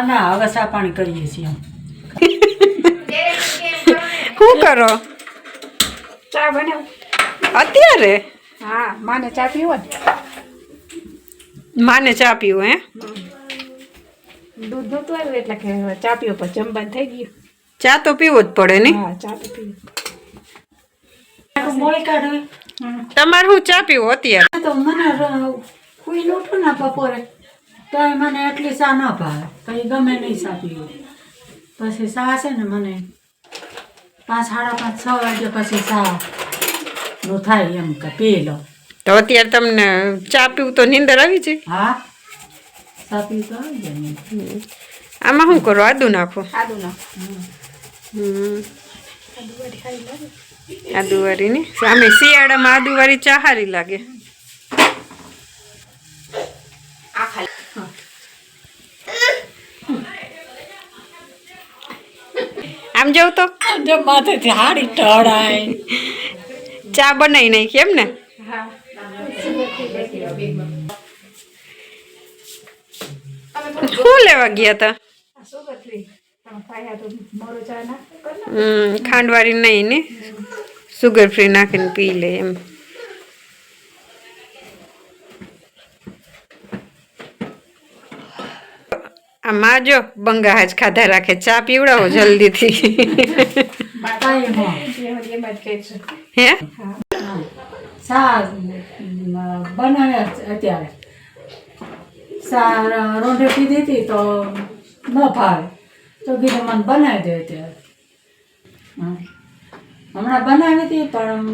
ના ના હવે ચા કરીએ છીએ શું કરો? ચા બનાવ. અત્યારે? હા માને ચા પીવો માને ચા પીવો હે? દૂધ નહોતું આવ્યું એટલે કે હવે ચા પીવો પછી જમવાનું થઈ ગયું. ચા તો પીવો જ પડે ને હા ચા તો પીવું. તમારે શું ચા પીવું અત્યારે? તો મને કોઈ ઉઠું ના બપોરે. તોય મને એટલી સા ના ભાવે. કઈ ગમે નહીં સા પીવું. પછી સા છે ને મને પાંચ સાડા પાંચ છ વાગે પછી સા નું થાય એમ કે પી લો. તો અત્યારે તમને ચા પીવું તો નીંદર આવી જાય હા. ચા પીવું તો આવી જાય આમાં શું કરો? આદુ નાખો? આદુ નાખો. હમ. આદુવાળી ને સામે શિયાળામાં આદુવાળી ચા સારી લાગે. આમ જવું તો? જો માથેથી હાડી ટળાય ચા બનાવી નાખી એમ ને? શું લેવા ગયા હતા ખાંડવાળી નહીં ને? સુગર ફ્રી નાખીને પી લે એમ. આ માં જો બંગા હાજ ખાધા રાખે. ચા પીવડાવો જલ્દીથી. હો? ચા બનાવ્યા અત્યારે ચા રોંઢે પીધી હતી તો ન ભાવે તો કીધું મને બનાવી દે અત્યારે હમ. હમણાં બનાવી હતી, પણ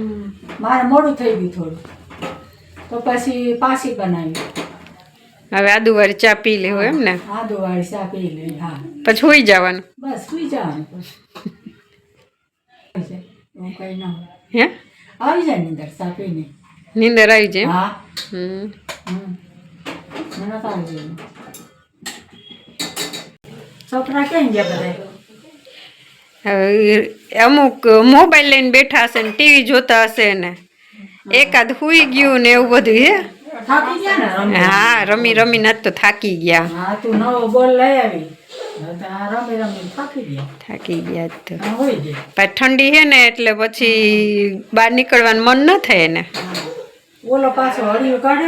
મારે મોડું થઈ ગયું થોડું. તો પછી પાછી બનાવી. હવે આદુવાળી ચા પી લેવો એમ ને આદુવાળી ચા પી લઈ હા. પછી હોઈ જવાનું. બસ સુઈ જવાનું ના હે? આવી જાય નીંદર ચા પીને. નીંદર આવી જાય? હા. હમ. હમ. મને તો આવી જાય છોકરા ક્યાં ગયા બધા? હવે અમુક મોબાઈલ લઈને બેઠા હશે ને ટીવી જોતા હશે ને. એકાદ હુઈ ગયું ને એવું બધું હે? થાકી ગયા ને હા રમી રમી ન તો થાકી ગયા. હા તું નવો બોલ લઈ આવી. રમી રમી થાકી ગયા. થાકી ગયા તો. પાછી ઠંડી હે ને એટલે પછી બહાર નીકળવાનું મન ન થાય ને ઓલો પાછો હળિયું કાઢે.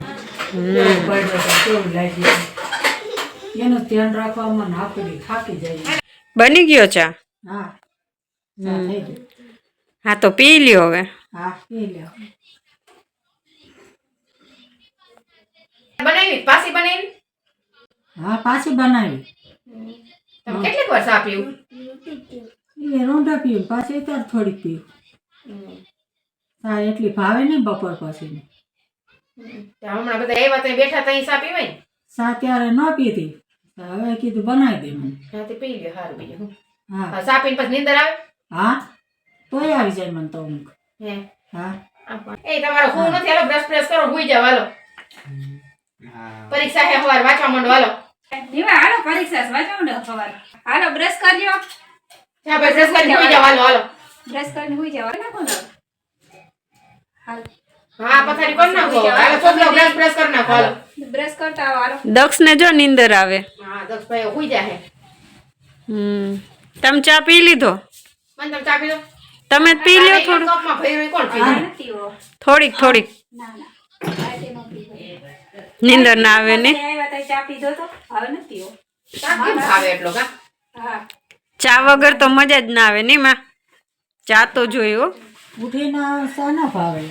એનું ધ્યાન રાખવામાં નાખડી થાકી જાય. બની ગયો ચા? હા. હા તો પી લ્યો હવે. હા પી લ્યો. બનાવી? પાસી બનાવી? હા પાછી બનાવી. તમે કેટલીક વાર ચા પીવું? એ રોંઢા પીવું પાછી થોડીક પીવું. એટલી ભાવે નહીં બપોર પછી હમણાં બધા એવા ત્યાં બેઠા ત્યાં ચા પીવાય? ત્યારે ન પીતી હવે કીધું બનાવી દે મને. પી લ્યો સારું બીજું હા. હા, ચા પીને પછી નીંદર આવે? હા. તોય આવી જાય મને તો ઊંઘ. હે. હા. એ તમારો હું નથી હાલો બ્રશ બ્રશ કરો હુઈ જાવ હાલો. પરીક્ષા હે હવાર વાંચવા માંડો હાલો. દીવા હાલો પરીક્ષા છે, વાંચો ને સવારે હાલો બ્રશ કરજો. હા ભાઈ બ્રશ કરી હોઈ જાવ હાલો હાલો. બ્રશ કરીને હોઈ જાવ ના. કોણ હાલ. હા પથારી કરી નાખો. હાલો છોકરો બ્રશ બ્રશ કરી નાખો હાલો. બ્રશ કરતા આવો હાલો. દક્ષને જો નીંદર આવે. હા દક્ષ ભાઈ હુઈ જા હમ. તમે ચા પી લીધો? મને તમે ચા પી દો તમે પી લ્યો થોડું. હો. થોડીક થોડીક. ના ના નો. નીંદર ના આવે ને? ચા પીધો તો? હવે નથી હો. ચા કેમ ભાવે એટલો કા? હા. ચા વગર તો મજા જ ના આવે ને માં ચા તો જોયો ઉઠીને સા ના ભાવે